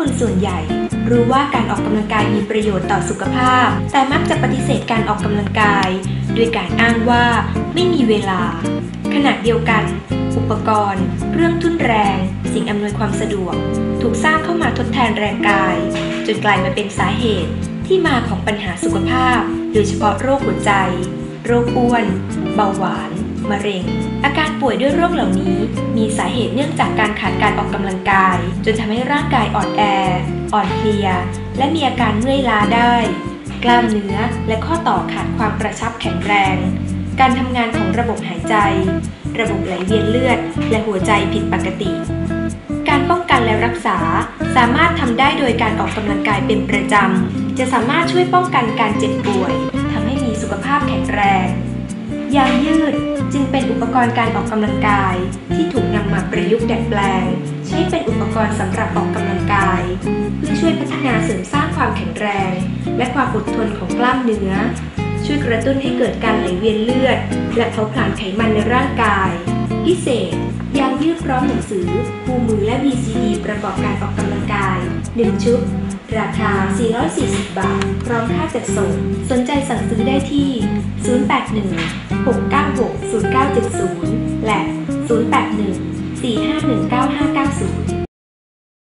คนส่วนใหญ่รู้ว่าการออกกำลังกายมีประโยชน์ต่อสุขภาพ แต่มักจะปฏิเสธการออกกำลังกายด้วยการอ้างว่าไม่มีเวลา ขณะเดียวกัน อุปกรณ์ เครื่องทุ่นแรง สิ่งอำนวยความสะดวก ถูกสร้างเข้ามาทดแทนแรงกาย จนกลายมาเป็นสาเหตุที่มาของปัญหาสุขภาพ โดยเฉพาะโรคหัวใจ โรคอ้วน เบาหวาน มะเร็ง อาการป่วยด้วยโรคเหล่านี้ มีสาเหตุเนื่องจากการขาดการออกกำลังกาย จนทำให้ร่างกายอ่อนแอ อ่อนเพลีย และมีอาการเมื่อยล้าได้ กล้ามเนื้อและข้อต่อขาดความกระชับแข็งแรง การทำงานของระบบหายใจ ระบบไหลเวียนเลือด และหัวใจผิดปกติการป้องกันและรักษาสามารถทำได้โดยการออกกำลังกายเป็นประจำ จะสามารถช่วยป้องกันการเจ็บป่วยทำให้มีสุขภาพแข็งแรง ยางยืดจึงเป็นอุปกรณ์การออกกำลังกาย ที่ถูกนำมาประยุกต์ดัดแปลง ใช้เป็นอุปกรณ์สำหรับออกกำลังกาย เพื่อช่วยพัฒนาเสริมสร้างความแข็งแรง และความอดทนของกล้ามเนื้อ ช่วยกระตุ้นให้เกิดการไหลเวียนเลือด และเผาผลาญไขมันในร่างกาย พิเศษยางยืดพร้อมหนังสือคู่มือและ VCD ประกอบการออกกำลังกาย 1 ชุด ราคา 440 บาท พร้อมค่าจัดส่ง สนใจสั่งซื้อได้ที่ 081 696 0970 และ 081 451 9590